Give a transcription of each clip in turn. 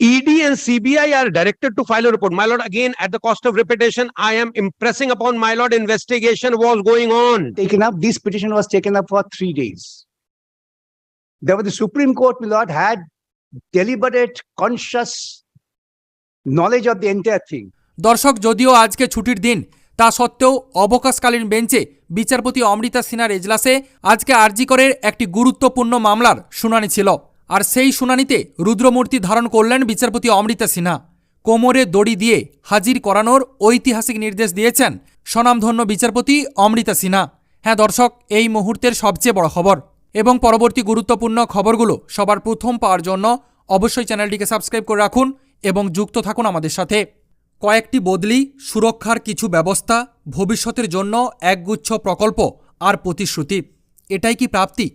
ED and CBI are directed to file a report. My lord, again, at the cost of repetition, I am impressing upon my lord, investigation was going on. taken up, this petition was taken up for three days. There was the Supreme Court, my lord, had deliberate, conscious knowledge of the entire thing. দর্শক যদিও আজকে ছুটির দিন তা সত্ত্বেও অবকাশকালীন বেঞ্চে বিচারপতি অমৃতা সিনহার এজলাসে আজকে আরজিকরের একটি গুরুত্বপূর্ণ মামলার শুনানি ছিল আর সেই শুনানিতে রুদ্রমূর্তি ধারণ করলেন বিচারপতি অমৃতা সিনহা। কোমরে দড়ি দিয়ে হাজির করানোর ঐতিহাসিক নির্দেশ দিয়েছেন স্বনামধন্য বিচারপতি অমৃতা সিনহা। হ্যাঁ দর্শক, এই মুহূর্তের সবচেয়ে বড় খবর এবং পরবর্তী গুরুত্বপূর্ণ খবরগুলো সবার প্রথম পাওয়ার জন্য অবশ্যই চ্যানেলটিকে সাবস্ক্রাইব করে রাখুন এবং যুক্ত থাকুন আমাদের সাথে। কয়েকটি বদলি, সুরক্ষার কিছু ব্যবস্থা, ভবিষ্যতের জন্য একগুচ্ছ প্রকল্প আর প্রতিশ্রুতি। এটাই কি প্রাপ্তি?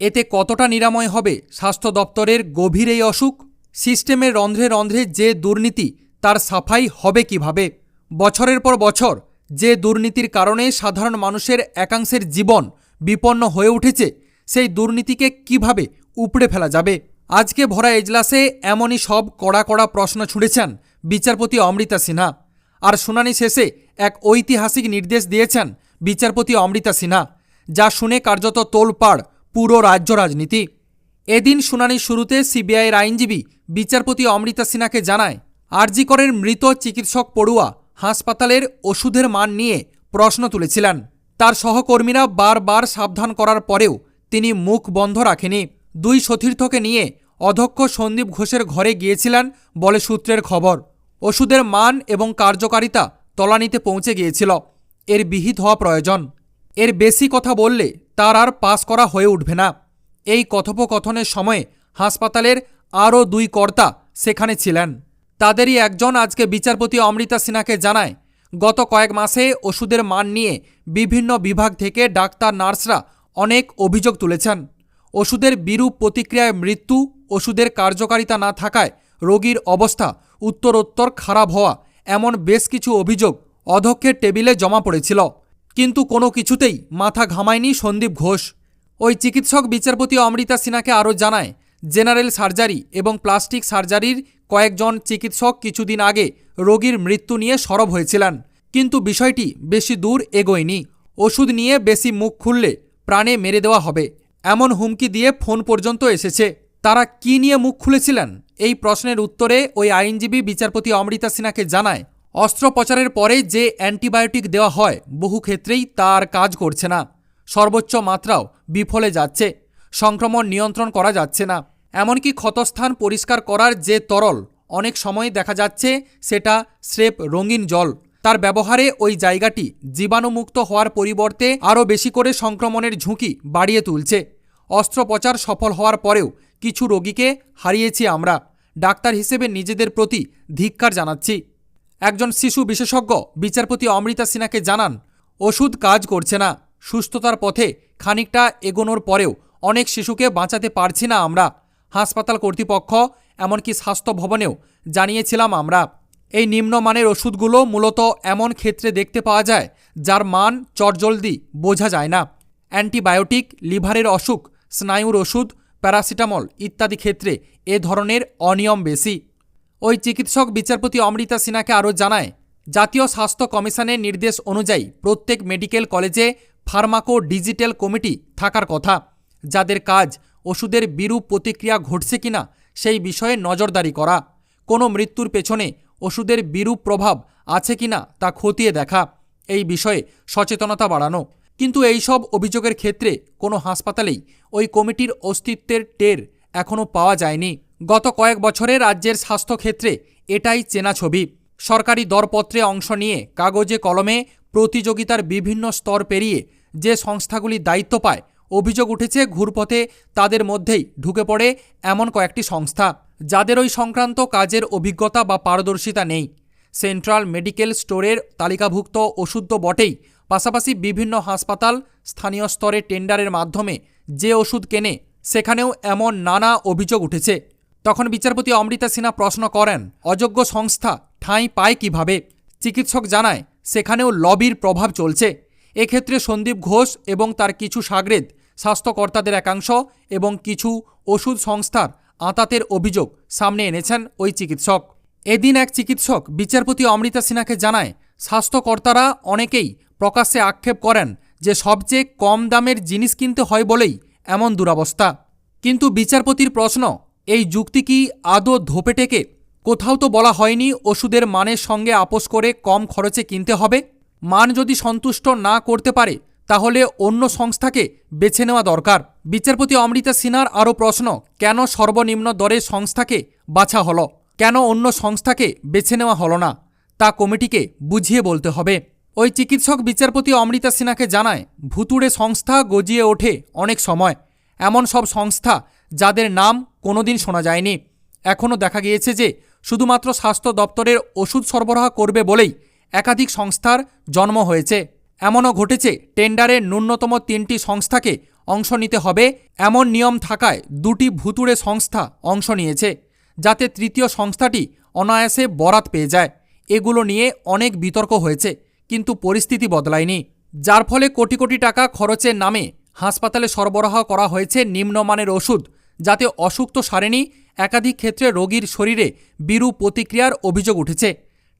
এতে কতটা নিরাময় হবে স্বাস্থ্য দপ্তরের গভীর এই অসুখ? সিস্টেমের রন্ধ্রে রন্ধ্রে যে দুর্নীতি, তার সাফাই হবে কীভাবে? বছরের পর বছর যে দুর্নীতির কারণে সাধারণ মানুষের একাংশের জীবন বিপন্ন হয়ে উঠেছে, সেই দুর্নীতিকে কীভাবে উপড়ে ফেলা যাবে? আজকে ভরা এজলাসে এমনই সব কড়া কড়া প্রশ্ন ছুঁড়েছেন বিচারপতি অমৃতা সিনহা। আর শুনানি শেষে এক ঐতিহাসিক নির্দেশ দিয়েছেন বিচারপতি অমৃতা সিনহা, যা শুনে কার্যত তোলপাড় পুরো রাজ্য রাজনীতি। এদিন শুনানির শুরুতে সিবিআইয়ের আইনজীবী বিচারপতি অমৃতা সিনহাকে জানায় আরজিকরের মৃত চিকিৎসক পড়ুয়া হাসপাতালের ওষুধের মান নিয়ে প্রশ্ন তুলেছিলেন। তার সহকর্মীরা বারবার সাবধান করার পরেও তিনি মুখ বন্ধ রাখেনি। দুই সতীর্থকে নিয়ে অধ্যক্ষ সন্দীপ ঘোষের ঘরে গিয়েছিলেন বলে সূত্রের খবর। ওষুধের মান এবং কার্যকারিতা তলানিতে পৌঁছে গিয়েছিল। এর বিহিত হওয়া প্রয়োজন। এর বেশি কথা বললে তার আর পাস করা হয়ে উঠবে না। এই কথোপকথনের সময়ে হাসপাতালের আরও দুই কর্তা সেখানে ছিলেন। তাদেরই একজন আজকে বিচারপতি অমৃতা সিনহাকে জানায়, গত কয়েক মাসে ওষুধের মান নিয়ে বিভিন্ন বিভাগ থেকে ডাক্তার নার্সরা অনেক অভিযোগ তুলেছেন। ওষুধের বিরূপ প্রতিক্রিয়ায় মৃত্যু, ওষুধের কার্যকারিতা না থাকায় রোগীর অবস্থা উত্তরোত্তর খারাপ হওয়া এমন বেশ কিছু অভিযোগ অধ্যক্ষের টেবিলে জমা পড়েছিল। কিন্তু কোনো কিছুতেই মাথা ঘামায়নি সন্দীপ ঘোষ। ওই চিকিৎসক বিচারপতি অমৃতা সিনহাকে আরও জানায়, জেনারেল সার্জারি এবং প্লাস্টিক সার্জারির কয়েকজন চিকিৎসক কিছুদিন আগে রোগীর মৃত্যু নিয়ে সরব হয়েছিলেন, কিন্তু বিষয়টি বেশি দূর এগোয়নি। ওষুধ নিয়ে বেশি মুখ খুললে প্রাণে মেরে দেওয়া হবে, এমন হুমকি দিয়ে ফোন পর্যন্ত এসেছে। তারা কি নিয়ে মুখ খুলেছিলেন? এই প্রশ্নের উত্তরে ওই আইনজীবী বিচারপতি অমৃতা সিনহাকে জানায় অস্ত্রোপচারের পরে যে অ্যান্টিবায়োটিক দেওয়া হয়, বহু ক্ষেত্রেই তার কাজ করছে না। সর্বোচ্চ মাত্রাও বিফলে যাচ্ছে, সংক্রমণ নিয়ন্ত্রণ করা যাচ্ছে না। এমনকি ক্ষতস্থান পরিষ্কার করার যে তরল অনেক সময় দেখা যাচ্ছে, সেটা স্রেফ রঙিন জল। তার ব্যবহারে ওই জায়গাটি জীবাণুমুক্ত হওয়ার পরিবর্তে আরও বেশি করে সংক্রমণের ঝুঁকি বাড়িয়ে তুলছে। অস্ত্রোপচার সফল হওয়ার পরেও কিছু রোগীকে হারিয়েছি আমরা। ডাক্তার হিসেবে নিজেদের প্রতি ধিক্কার জানাচ্ছি। একজন শিশু বিশেষজ্ঞ বিচারপতি অমৃতা সিনহাকে জানান, ওষুধ কাজ করছে না। সুস্থতার পথে খানিকটা এগোনোর পরেও অনেক শিশুকে বাঁচাতে পারছি না আমরা। হাসপাতাল কর্তৃপক্ষ, এমনকি স্বাস্থ্য ভবনেও জানিয়েছিলাম আমরা। এই নিম্নমানের ওষুধগুলো মূলত এমন ক্ষেত্রে দেখতে পাওয়া যায়, যার মান চটজলদি বোঝা যায় না। অ্যান্টিবায়োটিক, লিভারের অসুখ, স্নায়ুর ওষুধ, প্যারাসিটামল ইত্যাদি ক্ষেত্রে এ ধরনের অনিয়ম বেশি। ওই চিকিৎসক বিচারপতি অমৃতা সিনহাকে আরও জানায়, জাতীয় স্বাস্থ্য কমিশনের নির্দেশ অনুযায়ী প্রত্যেক মেডিকেল কলেজে ফার্মাকো ডিজিটাল কমিটি থাকার কথা। যাদের কাজ ওষুধের বিরূপ প্রতিক্রিয়া ঘটছে কিনা সেই বিষয়ে নজরদারি করা। কোনো মৃত্যুর পেছনে ওষুধের বিরূপ প্রভাব আছে কিনা তা খতিয়ে দেখা। এই বিষয়ে সচেতনতা বাড়ানো। কিন্তু এই সব অভিযোগের ক্ষেত্রে কোনো হাসপাতালেই ওই কমিটির অস্তিত্বের টের এখনও পাওয়া যায়নি। গত কয়েক বছরে রাজ্যের স্বাস্থ্যক্ষেত্রে এটাই চেনা ছবি। সরকারি দরপত্রে অংশ নিয়ে কাগজে কলমে প্রতিযোগিতার বিভিন্ন স্তর পেরিয়ে যে সংস্থাগুলি দায়িত্ব পায়, অভিযোগ উঠেছে ঘুরপথে তাদের মধ্যেই ঢুকে পড়ে এমন কয়েকটি সংস্থা। যাদের ওই সংক্রান্ত কাজের অভিজ্ঞতা বা পারদর্শিতা নেই। সেন্ট্রাল মেডিকেল স্টোরের তালিকাভুক্ত ওষুধ তো বটেই। পাশাপাশি বিভিন্ন হাসপাতাল, স্থানীয় স্তরে টেন্ডারের মাধ্যমে যে ওষুধ কেনে, সেখানেও এমন নানা অভিযোগ উঠেছে। তখন বিচারপতি অমৃতা সিনহা প্রশ্ন করেন, অযোগ্য সংস্থা ঠাঁই পায় কীভাবে? চিকিৎসক জানায়, সেখানেও লবির প্রভাব চলছে। এক্ষেত্রে সন্দীপ ঘোষ এবং তার কিছু সাগরেদ, স্বাস্থ্যকর্তাদের একাংশ এবং কিছু ওষুধ সংস্থার আঁতাতের অভিযোগ সামনে এনেছেন ওই চিকিৎসক। এদিন এক চিকিৎসক বিচারপতি অমৃতা সিনহাকে জানায়, স্বাস্থ্যকর্তারা অনেকেই প্রকাশ্যে আক্ষেপ করেন যে সবচেয়ে কম দামের জিনিস কিনতে হয় বলেই এমন দুরাবস্থা। কিন্তু বিচারপতির প্রশ্ন এই যুক্তি কি আদৌ ধোপে টেকে? কোথাও তো বলা হয়নি ওষুধের মানের সঙ্গে আপোষ করে কম খরচে কিনতে হবে। মান যদি সন্তুষ্ট না করতে পারে, তাহলে অন্য সংস্থাকে বেছে নেওয়া দরকার। বিচারপতি অমৃতা সিনহার আরও প্রশ্ন, কেন সর্বনিম্ন দরের সংস্থাকে বাছা হলো? কেন অন্য সংস্থাকে বেছে নেওয়া হলো না? তা কমিটিকে বুঝিয়ে বলতে হবে। ওই চিকিৎসক বিচারপতি অমৃতা সিনহাকে জানায়, ভুতুড়ে সংস্থা গজিয়ে ওঠে অনেক সময়। এমন সব সংস্থা যাদের নাম কোনোদিন শোনা যায়নি। এখনও দেখা গিয়েছে যে শুধুমাত্র স্বাস্থ্য দপ্তরের ওষুধ সরবরাহ করবে বলেই একাধিক সংস্থার জন্ম হয়েছে। এমনও ঘটেছে, টেন্ডারে ন্যূনতম তিনটি সংস্থাকে অংশ নিতে হবে। এমন নিয়ম থাকায় দুটি ভুতুড়ে সংস্থা অংশ নিয়েছে, যাতে তৃতীয় সংস্থাটি অনায়াসে বরাত পেয়ে যায়। এগুলো নিয়ে অনেক বিতর্ক হয়েছে, কিন্তু পরিস্থিতি বদলায়নি। যার ফলে কোটি কোটি টাকা খরচের নামে হাসপাতালে সরবরাহ করা হয়েছে নিম্নমানের ওষুধ যাতে অসুখ তো সারেনি, একাধিক ক্ষেত্রে রোগীর শরীরে বিরূপ প্রতিক্রিয়ার অভিযোগ উঠেছে।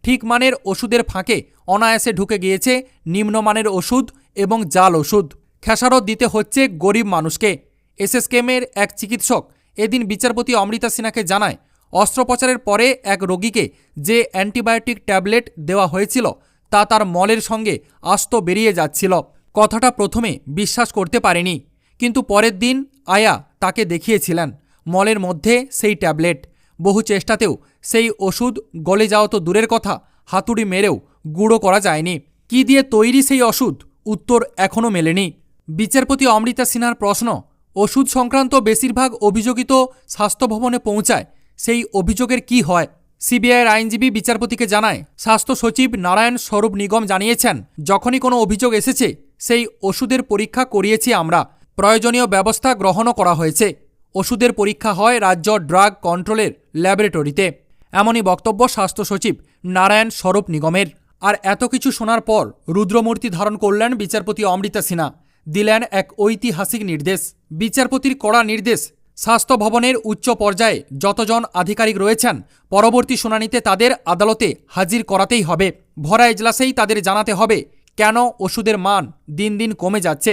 ঠিক মানের ওষুধের ফাঁকে অনায়াসে ঢুকে গিয়েছে নিম্নমানের ওষুধ এবং জাল ওষুধ। খেসারত দিতে হচ্ছে গরিব মানুষকে। এসএসকেমের এক চিকিৎসক এদিন বিচারপতি অমৃতা সিনহাকে জানায়, অস্ত্রোপচারের পরে এক রোগীকে যে অ্যান্টিবায়োটিক ট্যাবলেট দেওয়া হয়েছিল, তা তার মলের সঙ্গে আস্ত বেরিয়ে যাচ্ছিল। কথাটা প্রথমে বিশ্বাস করতে পারেনি, কিন্তু পরের দিন আয়া তাকে দেখিয়েছিলেন। মলের মধ্যে সেই ট্যাবলেট। বহু চেষ্টাতেও সেই ওষুধ গলে যাওয়া তো দূরের কথা, হাতুড়ি মেরেও গুঁড়ো করা যায়নি। কি দিয়ে তৈরি সেই ওষুধ? উত্তর এখনও মেলেনি। বিচারপতি অমৃতা সিনহার প্রশ্ন, ওষুধ সংক্রান্ত বেশিরভাগ অভিযোগিত স্বাস্থ্য ভবনে পৌঁছায়, সেই অভিযোগের কি হয়? সিবিআইয়ের আইনজীবী বিচারপতিকে জানায়, স্বাস্থ্য সচিব নারায়ণ স্বরূপ নিগম জানিয়েছেন, যখনই কোনো অভিযোগ এসেছে, সেই ওষুধের পরীক্ষা করিয়েছি আমরা। প্রয়োজনীয় ব্যবস্থা গ্রহণও করা হয়েছে। ওষুধের পরীক্ষা হয় রাজ্য ড্রাগ কন্ট্রোলের ল্যাবরেটরিতে। এমনই বক্তব্য স্বাস্থ্য সচিব নারায়ণ স্বরূপ নিগমের। আর এত কিছু শোনার পর রুদ্রমূর্তি ধারণ করলেন বিচারপতি অমৃতা সিনহা। দিলেন এক ঐতিহাসিক নির্দেশ। বিচারপতির কড়া নির্দেশ, স্বাস্থ্য ভবনের উচ্চ পর্যায়ে যতজন আধিকারিক রয়েছেন, পরবর্তী শুনানিতে তাদের আদালতে হাজির করাতেই হবে। ভরা এজলাসেই তাদের জানাতে হবে, কেন ওষুধের মান দিন দিন কমে যাচ্ছে।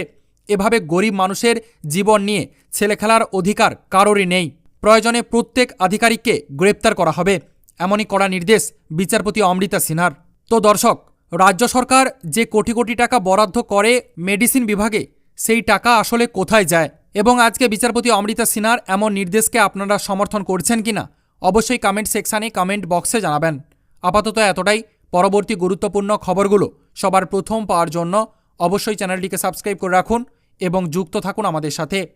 এভাবে গরিব মানুষের জীবন নিয়ে ছেলে খেলার অধিকার কারোরই নেই। প্রয়োজনে প্রত্যেক আধিকারিককে গ্রেপ্তার করা হবে, এমনই কড়া নির্দেশ বিচারপতি অমৃতা সিনহার। তো দর্শক, রাজ্য সরকার যে কোটি কোটি টাকা বরাদ্দ করে মেডিসিন বিভাগে, সেই টাকা আসলে কোথায় যায়? এবং আজকে বিচারপতি অমৃতা সিনহার এমন নির্দেশকে আপনারা সমর্থন করছেন কিনা? অবশ্যই কমেন্ট সেকশানে কমেন্ট বক্সে জানাবেন। আপাতত এতটাই। পরবর্তী গুরুত্বপূর্ণ খবরগুলো সবার প্রথম পাওয়ার জন্য অবশ্যই চ্যানেলটিকে সাবস্ক্রাইব করে রাখুন। এবং যুক্ত থাকুন আমাদের সাথে।